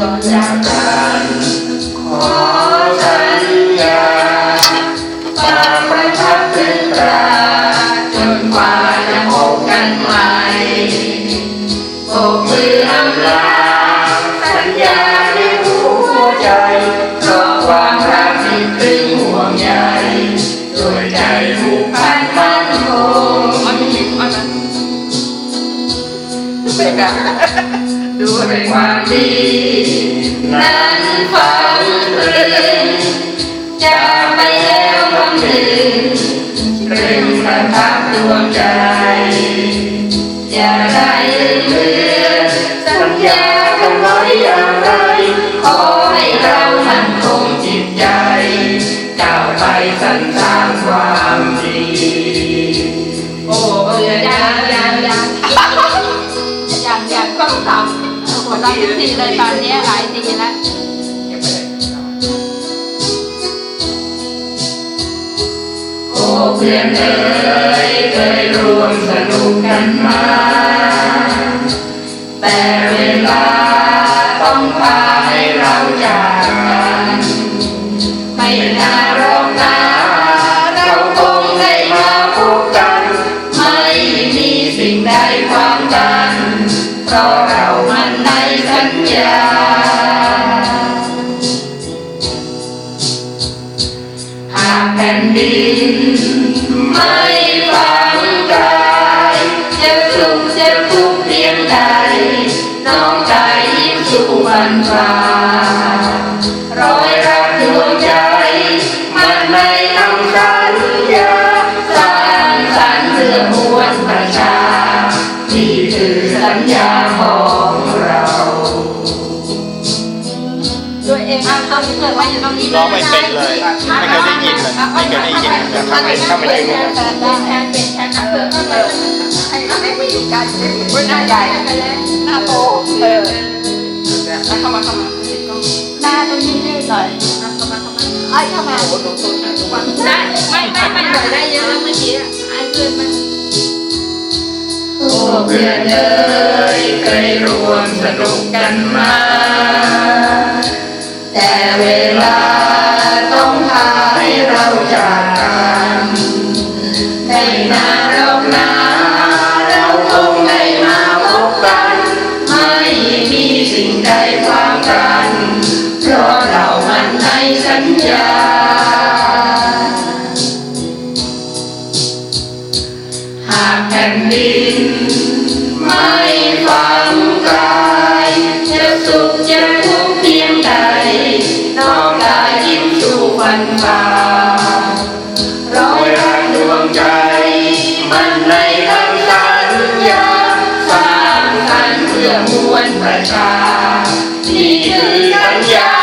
ก่อนจากกันขอสัญญาฝากประทับตรึงตาจนกว่าจะพบกันใหม่โบกมืออำลาสัญญาในหัวใจเพราะความรักที่ตรึงห่วงใยด้ ดวงใจ อย่าได้ลืมสัญญากันไว้อย่างไร ขอให้เรามั่นคงจิตใจก้าวไปสรรสร้างความดีโอ้เบื่อยังยังยังยังยังต้องทำหัวเราะทุกทีเลยตอนนี้หลายทีแล้วโอ้เพื่อนเอ๋ งพาให้เราจากกันไม่นานหรอกนะเราคงได้มาพบกัน ไม่มีสิ่งใดความกันเพราะเรามันในสัญญา หากแผ่นดินไม่ฟังกายจะสุขจะทุกข์เพียงใดน้องกา ยยิ้มสู่วันฟ้ารอยรักดวงใจ มันในคำสัญญาสร้างสรรค์เพื่อมวลประชานี่คือสัญญาของเราตัวเองเอาตรงนี้เลยว่าอยู่ตรงนี้ร้องไม่เป็นเลยไม่เคยได้ยินเลยไม่เคยได้ยินแต่เข้าไปเข้าไปในรูแทนได้แทนเป็นแทนเพื่อเออให้ให้ผู้หญิงกันจะได้เห็นหน้าใหญ่หน้าโตเออ เข้ามาเข้ามาหน้าตรงนี้ได้หน่อยเข้ามาเข้ามาไอ้เข้ามาโอ้โหทุกคนได้ไม่ไม่ไม่ได้เยอะเมื่อกี้ไอ้เพื่อนมันโอ้เพื่อนเอ้ยเคยรวมสนุกกันมา แต่เวลาากแผ่นดิน ไม่ฟังกายจะสุขจะทุกข์เพียงใดน้องกายยิ้มสู่ฟันฟ้ารอยรักดวงใจ มันในคำสัญญาสร้างสรรค์เพื่อมวลประชา นี่คือสัญญา